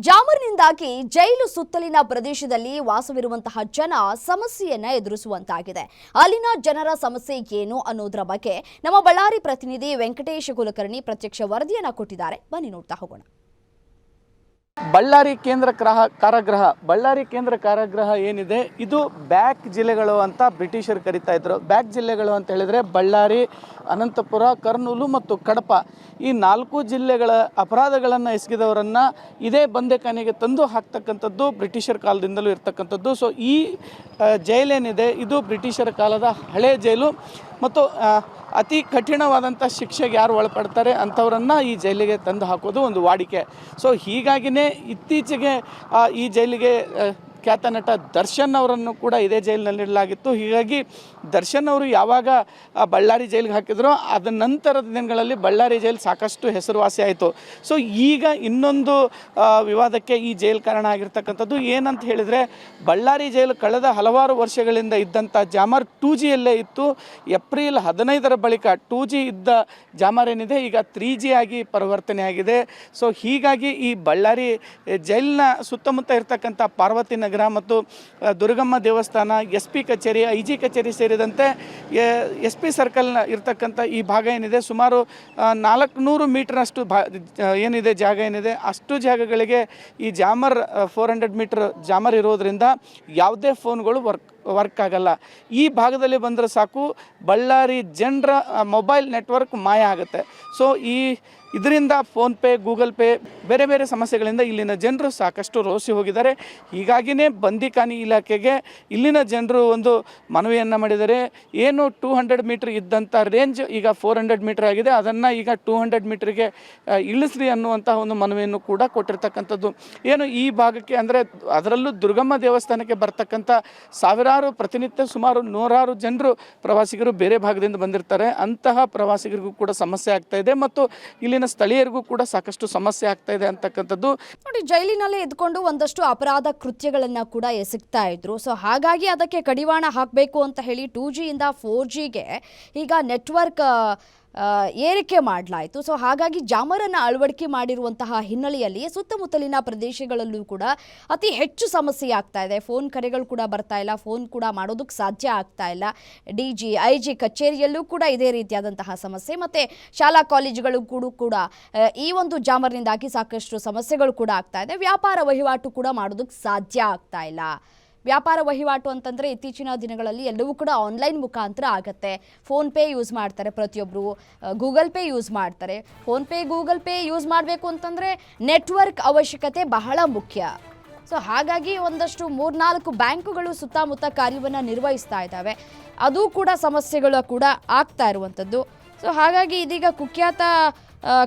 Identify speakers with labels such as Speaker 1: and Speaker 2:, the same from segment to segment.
Speaker 1: ಜಾಮರ್ನಿಂದಾಗಿ ಜೈಲು ಸುತ್ತಲಿನ ಪ್ರದೇಶದಲ್ಲಿ ವಾಸವಿರುವಂತಹ ಜನ ಸಮಸ್ಯೆಯನ್ನ ಎದುರಿಸುವಂತಾಗಿದೆ. ಅಲ್ಲಿನ ಜನರ ಸಮಸ್ಯೆ ಏನು ಅನ್ನೋದರ ಬಗ್ಗೆ ನಮ್ಮ ಬಳ್ಳಾರಿ ಪ್ರತಿನಿಧಿ ವೆಂಕಟೇಶ ಕುಲಕರ್ಣಿ ಪ್ರತ್ಯಕ್ಷ ವರದಿಯನ್ನ ಕೊಟ್ಟಿದ್ದಾರೆ. ಬನ್ನಿ ನೋಡ್ತಾ ಹೋಗೋಣ.
Speaker 2: ಬಳ್ಳಾರಿ ಕೇಂದ್ರ ಗ್ರಹ ಕಾರಾಗೃಹ, ಬಳ್ಳಾರಿ ಕೇಂದ್ರ ಕಾರಾಗೃಹ ಏನಿದೆ? ಇದು ಬ್ಯಾಕ್ ಜಿಲ್ಲೆಗಳು ಅಂತ ಬ್ರಿಟಿಷರು ಕರಿತಾ ಇದ್ರು. ಬ್ಯಾಕ್ ಜಿಲ್ಲೆಗಳು ಅಂತ ಹೇಳಿದ್ರೆ ಬಳ್ಳಾರಿ, ಅನಂತಪುರ, ಕರ್ನೂಲು ಮತ್ತು ಕಡಪ. ಈ ನಾಲ್ಕು ಜಿಲ್ಲೆಗಳ ಅಪರಾಧಗಳನ್ನು ಎಸಗಿದವರನ್ನು ಇದೇ ಬಂದೆಖಾನೆಗೆ ತಂದು ಹಾಕ್ತಕ್ಕಂಥದ್ದು ಬ್ರಿಟಿಷರ ಕಾಲದಿಂದಲೂ ಇರ್ತಕ್ಕಂಥದ್ದು. ಸೊ ಈ ಜೈಲೇನಿದೆ. ಇದು ಬ್ರಿಟಿಷರ ಕಾಲದ ಹಳೆ ಜೈಲು. ಮತ್ತು ಅತಿ ಕಠಿಣವಾದಂಥ ಶಿಕ್ಷೆಗೆ ಯಾರು ಒಳಪಡ್ತಾರೆ ಅಂಥವರನ್ನು ಈ ಜೈಲಿಗೆ ತಂದು ಹಾಕೋದು ಒಂದು ವಾಡಿಕೆ. ಸೊ ಹೀಗಾಗಿಯೇ ಇತ್ತೀಚೆಗೆ ಈ ಜೈಲಿಗೆ ಖ್ಯಾತ ನಟ ದರ್ಶನ್ ಅವರನ್ನು ಕೂಡ ಇದೇ ಜೈಲಿನಲ್ಲಿ ಇಡಲಾಗಿತ್ತು. ಹೀಗಾಗಿ ದರ್ಶನ್ ಅವರು ಯಾವಾಗ ಬಳ್ಳಾರಿ ಜೈಲಿಗೆ ಹಾಕಿದ್ರೋ ಅದ ನಂತರದ ದಿನಗಳಲ್ಲಿ ಬಳ್ಳಾರಿ ಜೈಲು ಸಾಕಷ್ಟು ಹೆಸರುವಾಸಿ ಆಯಿತು. ಸೊ ಈಗ ಇನ್ನೊಂದು ವಿವಾದಕ್ಕೆ ಈ ಜೈಲು ಕಾರಣ ಆಗಿರ್ತಕ್ಕಂಥದ್ದು ಏನಂತ ಹೇಳಿದರೆ, ಬಳ್ಳಾರಿ ಜೈಲು ಕಳೆದ ಹಲವಾರು ವರ್ಷಗಳಿಂದ ಇದ್ದಂಥ ಜಾಮರ್ ಟೂ ಜಿಯಲ್ಲೇ ಇತ್ತು. ಏಪ್ರಿಲ್ ಹದಿನೈದರ ಬಳಿಕ ಟೂ ಜಿ ಇದ್ದ ಜಾಮರ್ ಏನಿದೆ, ಈಗ ತ್ರೀ ಜಿ ಆಗಿ ಪರಿವರ್ತನೆ ಆಗಿದೆ. ಸೊ ಹೀಗಾಗಿ ಈ ಬಳ್ಳಾರಿ ಜೈಲಿನ ಸುತ್ತಮುತ್ತ ಇರ್ತಕ್ಕಂಥ ಪಾರ್ವತಿ ನಗರ ಮತ್ತು ದುರ್ಗಮ್ಮ ದೇವಸ್ಥಾನ, ಎಸ್ ಪಿ ಕಚೇರಿ ಐ ಜಿ ಕಚೇರಿ ಸೇರಿದಂತೆ ಎಸ್ ಪಿ ಸರ್ಕಲ್ನ ಇರತಕ್ಕಂಥ ಈ ಭಾಗ ಏನಿದೆ, ಸುಮಾರು ನಾಲ್ಕುನೂರು ಮೀಟರ್ನಷ್ಟು ಭಾ ಏನಿದೆ, ಜಾಗ ಏನಿದೆ, ಅಷ್ಟು ಜಾಗಗಳಿಗೆ ಈ jammer four hundred meter jammer ಇರೋದರಿಂದ ಯಾವುದೇ ಫೋನ್ಗಳು ವರ್ಕ್ ವರ್ಕ್ ಆಗಲ್ಲ. ಈ ಭಾಗದಲ್ಲಿ ಬಂದರೆ ಸಾಕು, ಬಳ್ಳಾರಿ ಜನರ ಮೊಬೈಲ್ ನೆಟ್ವರ್ಕ್ ಮಾಯ ಆಗುತ್ತೆ. ಸೊ ಈ ಇದರಿಂದ ಫೋನ್ಪೇ ಗೂಗಲ್ ಪೇ ಬೇರೆ ಬೇರೆ ಸಮಸ್ಯೆಗಳಿಂದ ಇಲ್ಲಿನ ಜನರು ಸಾಕಷ್ಟು ರೋಸಿ ಹೋಗಿದ್ದಾರೆ. ಹೀಗಾಗಿಯೇ ಬಂದಿಖಾನಿ ಇಲಾಖೆಗೆ ಇಲ್ಲಿನ ಜನರು ಒಂದು ಮನವಿಯನ್ನು ಮಾಡಿದ್ದಾರೆ. ಏನು ಟೂ ಹಂಡ್ರೆಡ್ ಮೀಟ್ರ್ ಇದ್ದಂಥ ರೇಂಜ್ ಈಗ ಫೋರ್ ಹಂಡ್ರೆಡ್ ಮೀಟ್ರ್ ಆಗಿದೆ. ಅದನ್ನು ಈಗ ಟೂ ಹಂಡ್ರೆಡ್ ಮೀಟ್ರಿಗೆ ಇಳಿಸ್ರಿ ಅನ್ನುವಂಥ ಒಂದು ಮನವಿಯನ್ನು ಕೂಡ ಕೊಟ್ಟಿರ್ತಕ್ಕಂಥದ್ದು. ಏನು ಈ ಭಾಗಕ್ಕೆ ಅಂದರೆ ಅದರಲ್ಲೂ ದುರ್ಗಮ್ಮ ದೇವಸ್ಥಾನಕ್ಕೆ ಬರ್ತಕ್ಕಂಥ ಸಾವಿರಾರು ಪ್ರತಿನಿತ್ಯ ಸುಮಾರು ನೂರಾರು ಜನರು ಪ್ರವಾಸಿಗರು ಬೇರೆ ಭಾಗದಿಂದ ಬಂದಿರ್ತಾರೆ. ಅಂತಹ ಪ್ರವಾಸಿಗರಿಗೂ ಕೂಡ ಸಮಸ್ಯೆ ಆಗ್ತಾ ಇದೆ ಮತ್ತು ಇಲ್ಲಿನ ಸ್ಥಳೀಯರಿಗೂ ಕೂಡ ಸಾಕಷ್ಟು ಸಮಸ್ಯೆ ಆಗ್ತಾ ಇದೆ ಅಂತಕ್ಕಂಥದ್ದು.
Speaker 1: ನೋಡಿ, ಜೈಲಿನಲ್ಲೇ ಇದ್ಕೊಂಡು ಒಂದಷ್ಟು ಅಪರಾಧ ಕೃತ್ಯಗಳನ್ನು ಕೂಡ ಎಸಗ್ತಾ ಇದ್ರು. ಸೊ, ಹಾಗಾಗಿ ಅದಕ್ಕೆ ಕಡಿವಾಣ ಹಾಕಬೇಕು ಅಂತ ಹೇಳಿ ಟೂ ಜಿಯಿಂದ ಫೋರ್ ಜಿಗೆ ಈಗ ನೆಟ್ವರ್ಕ್ ಏರಿಕೆ ಮಾಡಲಾಯಿತು. ಸೊ ಹಾಗಾಗಿ ಜಾಮರನ್ನು ಅಳವಡಿಕೆ ಮಾಡಿರುವಂತಹ ಹಿನ್ನೆಲೆಯಲ್ಲಿ ಸುತ್ತಮುತ್ತಲಿನ ಪ್ರದೇಶಗಳಲ್ಲೂ ಕೂಡ ಅತಿ ಹೆಚ್ಚು ಸಮಸ್ಯೆ ಆಗ್ತಾ ಇದೆ. ಫೋನ್ ಕರೆಗಳು ಕೂಡ ಬರ್ತಾ ಇಲ್ಲ. ಫೋನ್ ಕೂಡ ಮಾಡೋದಕ್ಕೆ ಸಾಧ್ಯ ಆಗ್ತಾ ಇಲ್ಲ. ಡಿ ಜಿ ಐ ಜಿ ಕಚೇರಿಯಲ್ಲೂ ಕೂಡ ಇದೇ ರೀತಿಯಾದಂತಹ ಸಮಸ್ಯೆ. ಮತ್ತು ಶಾಲಾ ಕಾಲೇಜುಗಳು ಕೂಡ ಕೂಡ ಈ ಒಂದು ಜಾಮರ್ನಿಂದಾಗಿ ಸಾಕಷ್ಟು ಸಮಸ್ಯೆಗಳು ಕೂಡ ಆಗ್ತಾ ಇದೆ. ವ್ಯಾಪಾರ ವಹಿವಾಟು ಕೂಡ ಮಾಡೋದಕ್ಕೆ ಸಾಧ್ಯ ಆಗ್ತಾ ಇಲ್ಲ. ವ್ಯಾಪಾರ ವಹಿವಾಟು ಅಂತಂದರೆ ಇತ್ತೀಚಿನ ದಿನಗಳಲ್ಲಿ ಎಲ್ಲವೂ ಕೂಡ ಆನ್ಲೈನ್ ಮುಖಾಂತರ ಆಗುತ್ತೆ. ಫೋನ್ಪೇ ಯೂಸ್ ಮಾಡ್ತಾರೆ ಪ್ರತಿಯೊಬ್ಬರು ಗೂಗಲ್ ಪೇ ಯೂಸ್ ಮಾಡ್ತಾರೆ. ಫೋನ್ಪೇ ಗೂಗಲ್ ಪೇ ಯೂಸ್ ಮಾಡಬೇಕು ಅಂತಂದರೆ ನೆಟ್ವರ್ಕ್ ಅವಶ್ಯಕತೆ ಬಹಳ ಮುಖ್ಯ. ಸೊ ಹಾಗಾಗಿ ಒಂದಷ್ಟು ಮೂರ್ನಾಲ್ಕು ಬ್ಯಾಂಕುಗಳು ಸುತ್ತಮುತ್ತ ಕಾರ್ಯವನ್ನು ನಿರ್ವಹಿಸ್ತಾ ಇದ್ದಾವೆ. ಅದು ಕೂಡ ಸಮಸ್ಯೆಗಳು ಕೂಡ ಆಗ್ತಾ ಇರುವಂಥದ್ದು. ಸೊ ಹಾಗಾಗಿ ಇದೀಗ ಕುಖ್ಯಾತ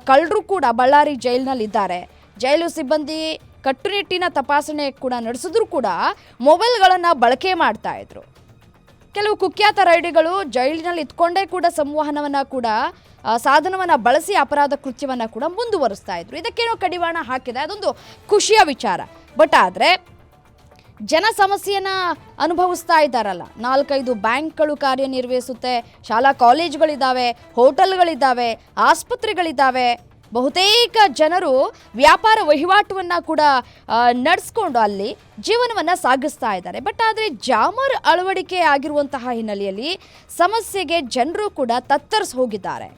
Speaker 1: ಕಳ್ಳರು ಕೂಡ ಬಳ್ಳಾರಿ ಜೈಲಿನಲ್ಲಿದ್ದಾರೆ. ಜೈಲು ಸಿಬ್ಬಂದಿ ಕಟ್ಟುನಿಟ್ಟಿನ ತಪಾಸಣೆ ಕೂಡ ನಡೆಸಿದ್ರು ಕೂಡ ಮೊಬೈಲ್ಗಳನ್ನು ಬಳಕೆ ಮಾಡ್ತಾ ಇದ್ರು. ಕೆಲವು ಕುಖ್ಯಾತ ರೈಡಿಗಳು ಜೈಲಿನಲ್ಲಿ ಇದ್ಕೊಂಡೇ ಕೂಡ ಸಂವಹನವನ್ನು ಕೂಡ ಸಾಧನವನ್ನು ಬಳಸಿ ಅಪರಾಧ ಕೃತ್ಯವನ್ನು ಕೂಡ ಮುಂದುವರಿಸ್ತಾ ಇದ್ರು. ಇದಕ್ಕೇನೋ ಕಡಿವಾಣ ಹಾಕಿದೆ. ಅದೊಂದು ಖುಷಿಯ ವಿಚಾರ. ಬಟ್ ಆದರೆ ಜನ ಸಮಸ್ಯೆಯನ್ನ ಅನುಭವಿಸ್ತಾ ಇದ್ದಾರಲ್ಲ. ನಾಲ್ಕೈದು ಬ್ಯಾಂಕ್ಗಳು ಕಾರ್ಯನಿರ್ವಹಿಸುತ್ತೆ. ಶಾಲಾ ಕಾಲೇಜುಗಳಿದ್ದಾವೆ, ಹೋಟೆಲ್ಗಳಿದ್ದಾವೆ, ಆಸ್ಪತ್ರೆಗಳಿದ್ದಾವೆ. ಬಹುತೇಕ ಜನರು ವ್ಯಾಪಾರ ವಹಿವಾಟುವನ್ನು ಕೂಡ ನಡೆಸ್ಕೊಂಡು ಅಲ್ಲಿ ಜೀವನವನ್ನು ಸಾಗಿಸ್ತಾ ಇದ್ದಾರೆ. ಬಟ್ ಆದರೆ ಜಾಮರ್ ಅಳವಡಿಕೆ ಆಗಿರುವಂತಹ ಹಿನ್ನೆಲೆಯಲ್ಲಿ ಸಮಸ್ಯೆಗೆ ಜನರು ಕೂಡ ತತ್ತರಿಸಿ ಹೋಗಿದ್ದಾರೆ.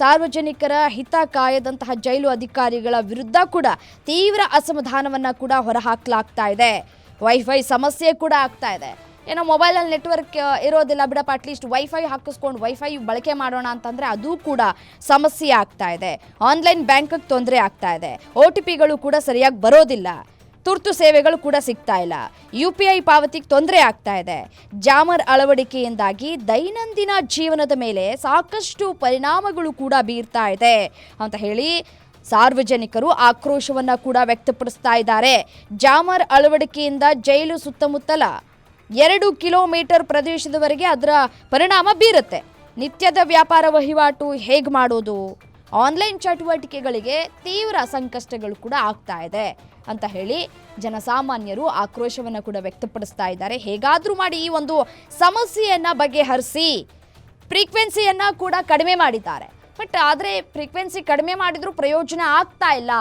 Speaker 1: ಸಾರ್ವಜನಿಕರ ಹಿತ ಕಾಯದಂತಹ ಜೈಲು ಅಧಿಕಾರಿಗಳ ವಿರುದ್ಧ ಕೂಡ ತೀವ್ರ ಅಸಮಾಧಾನವನ್ನು ಕೂಡ ಹೊರಹಾಕಲಾಗ್ತಾ ಇದೆ. ವೈಫೈ ಸಮಸ್ಯೆ ಕೂಡ ಆಗ್ತಾ ಇದೆ. ಏನೋ ಮೊಬೈಲಲ್ಲಿ ನೆಟ್ವರ್ಕ್ ಇರೋದಿಲ್ಲ, ಬಿಡಪ್ಪ ಅಟ್ಲೀಸ್ಟ್ ವೈಫೈ ಹಾಕಿಸ್ಕೊಂಡು ವೈಫೈ ಬಳಕೆ ಮಾಡೋಣ ಅಂತಂದರೆ ಅದು ಕೂಡ ಸಮಸ್ಯೆ ಆಗ್ತಾ ಇದೆ. ಆನ್ಲೈನ್ ಬ್ಯಾಂಕಿಗೆ ತೊಂದರೆ ಆಗ್ತಾ ಇದೆ. ಒ ಟಿ ಪಿಗಳು ಕೂಡ ಸರಿಯಾಗಿ ಬರೋದಿಲ್ಲ. ತುರ್ತು ಸೇವೆಗಳು ಕೂಡ ಸಿಗ್ತಾ ಇಲ್ಲ. ಯು ಪಿ ಐ ಪಾವತಿಗೆ ತೊಂದರೆ ಆಗ್ತಾ ಇದೆ. ಜಾಮರ್ ಅಳವಡಿಕೆಯಿಂದಾಗಿ ದೈನಂದಿನ ಜೀವನದ ಮೇಲೆ ಸಾಕಷ್ಟು ಪರಿಣಾಮಗಳು ಕೂಡ ಬೀರ್ತಾ ಇದೆ ಅಂತ ಹೇಳಿ ಸಾರ್ವಜನಿಕರು ಆಕ್ರೋಶವನ್ನು ಕೂಡ ವ್ಯಕ್ತಪಡಿಸ್ತಾ ಇದ್ದಾರೆ. ಜಾಮರ್ ಅಳವಡಿಕೆಯಿಂದ ಜೈಲು ಸುತ್ತಮುತ್ತಲ ಎರಡು ಕಿಲೋಮೀಟರ್ ಪ್ರದೇಶದವರೆಗೆ ಅದರ ಪರಿಣಾಮ ಬೀರುತ್ತೆ. ನಿತ್ಯದ ವ್ಯಾಪಾರ ವಹಿವಾಟು ಹೇಗೆ ಮಾಡೋದು? ಆನ್ಲೈನ್ ಚಟುವಟಿಕೆಗಳಿಗೆ ತೀವ್ರ ಸಂಕಷ್ಟಗಳು ಕೂಡ ಆಗ್ತಾ ಇದೆ ಅಂತ ಹೇಳಿ ಜನಸಾಮಾನ್ಯರು ಆಕ್ರೋಶವನ್ನು ಕೂಡ ವ್ಯಕ್ತಪಡಿಸ್ತಾ ಇದ್ದಾರೆ. ಹೇಗಾದರೂ ಮಾಡಿ ಈ ಒಂದು ಸಮಸ್ಯೆಯನ್ನು ಬಗೆಹರಿಸಿ ಫ್ರೀಕ್ವೆನ್ಸಿಯನ್ನು ಕೂಡ ಕಡಿಮೆ ಮಾಡಿದ್ದಾರೆ. ಬಟ್ ಆದರೆ ಫ್ರೀಕ್ವೆನ್ಸಿ ಕಡಿಮೆ ಮಾಡಿದರೂ ಪ್ರಯೋಜನ ಆಗ್ತಾ ಇಲ್ಲ.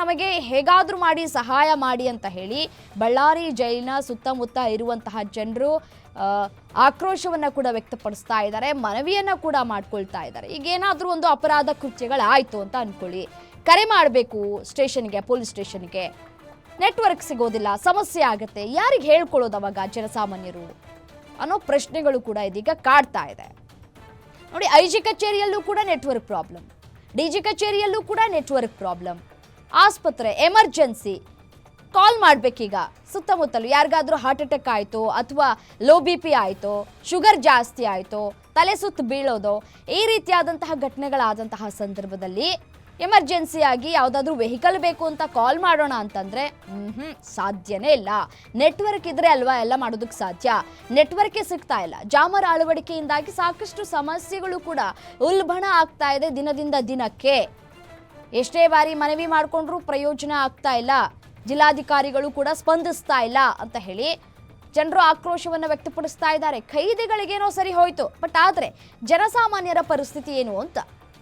Speaker 1: ನಮಗೆ ಹೇಗಾದರೂ ಮಾಡಿ, ಸಹಾಯ ಮಾಡಿ ಅಂತ ಹೇಳಿ ಬಳ್ಳಾರಿ ಜೈಲಿನ ಸುತ್ತಮುತ್ತ ಇರುವಂತಹ ಜನರು ಆಕ್ರೋಶವನ್ನು ಕೂಡ ವ್ಯಕ್ತಪಡಿಸ್ತಾ ಇದ್ದಾರೆ, ಮನವಿಯನ್ನು ಕೂಡ ಮಾಡ್ಕೊಳ್ತಾ ಇದ್ದಾರೆ. ಈಗ ಏನಾದರೂ ಒಂದು ಅಪರಾಧ ಕೃತ್ಯಗಳಾಯಿತು ಅಂತ ಅಂದ್ಕೊಳ್ಳಿ ಕರೆ ಮಾಡಬೇಕು ಸ್ಟೇಷನ್ಗೆ, ಪೊಲೀಸ್ ಸ್ಟೇಷನ್ಗೆ. ನೆಟ್ವರ್ಕ್ ಸಿಗೋದಿಲ್ಲ, ಸಮಸ್ಯೆ ಆಗುತ್ತೆ. ಯಾರಿಗೆ ಹೇಳ್ಕೊಳ್ಳೋದು ಅವಾಗ ಜನಸಾಮಾನ್ಯರು? ಅನ್ನೋ ಪ್ರಶ್ನೆಗಳು ಕೂಡ ಇದೀಗ ಕಾಡ್ತಾ ಇದೆ. ನೋಡಿ ಐ ಜಿ ಕಚೇರಿಯಲ್ಲೂ ಕೂಡ ನೆಟ್ವರ್ಕ್ ಪ್ರಾಬ್ಲಮ್. ಡಿ ಜಿ ಕಚೇರಿಯಲ್ಲೂ ಕೂಡ ನೆಟ್ವರ್ಕ್ ಪ್ರಾಬ್ಲಮ್. ಆಸ್ಪತ್ರೆ, ಎಮರ್ಜೆನ್ಸಿ. ಕಾಲ್ ಮಾಡಬೇಕೀಗ. ಸುತ್ತಮುತ್ತಲು ಯಾರಿಗಾದರೂ ಹಾರ್ಟ್ ಅಟ್ಯಾಕ್ ಆಯಿತು ಅಥವಾ ಲೋ ಬಿ ಪಿ ಆಯಿತು, ಶುಗರ್ ಜಾಸ್ತಿ ಆಯಿತು, ತಲೆ ಸುತ್ತು ಬೀಳೋದು, ಈ ರೀತಿಯಾದಂತಹ ಘಟನೆಗಳಾದಂತಹ ಸಂದರ್ಭದಲ್ಲಿ ಎಮರ್ಜೆನ್ಸಿಯಾಗಿ ಯಾವುದಾದ್ರೂ ವೆಹಿಕಲ್ ಬೇಕು ಅಂತ ಕಾಲ್ ಮಾಡೋಣ ಅಂತಂದ್ರೆ ಹ್ಞೂ ಸಾಧ್ಯನೇ ಇಲ್ಲ. ನೆಟ್ವರ್ಕ್ ಇದ್ರೆ ಅಲ್ವಾ ಎಲ್ಲ ಮಾಡೋದಕ್ಕೆ ಸಾಧ್ಯ? ನೆಟ್ವರ್ಕೇ ಸಿಗ್ತಾ ಇಲ್ಲ. ಜಾಮರ್ ಅಳವಡಿಕೆಯಿಂದಾಗಿ ಸಾಕಷ್ಟು ಸಮಸ್ಯೆಗಳು ಕೂಡ ಉಲ್ಬಣ ಆಗ್ತಾ ಇದೆ ದಿನದಿಂದ ದಿನಕ್ಕೆ. ಎಷ್ಟೇ ಬಾರಿ ಮನವಿ ಮಾಡಿಕೊಂಡ್ರೂ ಪ್ರಯೋಜನ ಆಗ್ತಾ ಇಲ್ಲ. ಜಿಲ್ಲಾಧಿಕಾರಿಗಳು ಕೂಡ ಸ್ಪಂದಿಸ್ತಾ ಇಲ್ಲ ಅಂತ ಹೇಳಿ ಜನರು ಆಕ್ರೋಶವನ್ನು ವ್ಯಕ್ತಪಡಿಸ್ತಾ ಇದ್ದಾರೆ. ಖೈದಿಗಳಿಗೇನೋ ಸರಿ ಹೋಯಿತು, ಬಟ್ ಆದ್ರೆ ಜನಸಾಮಾನ್ಯರ ಪರಿಸ್ಥಿತಿ ಏನು ಅಂತ?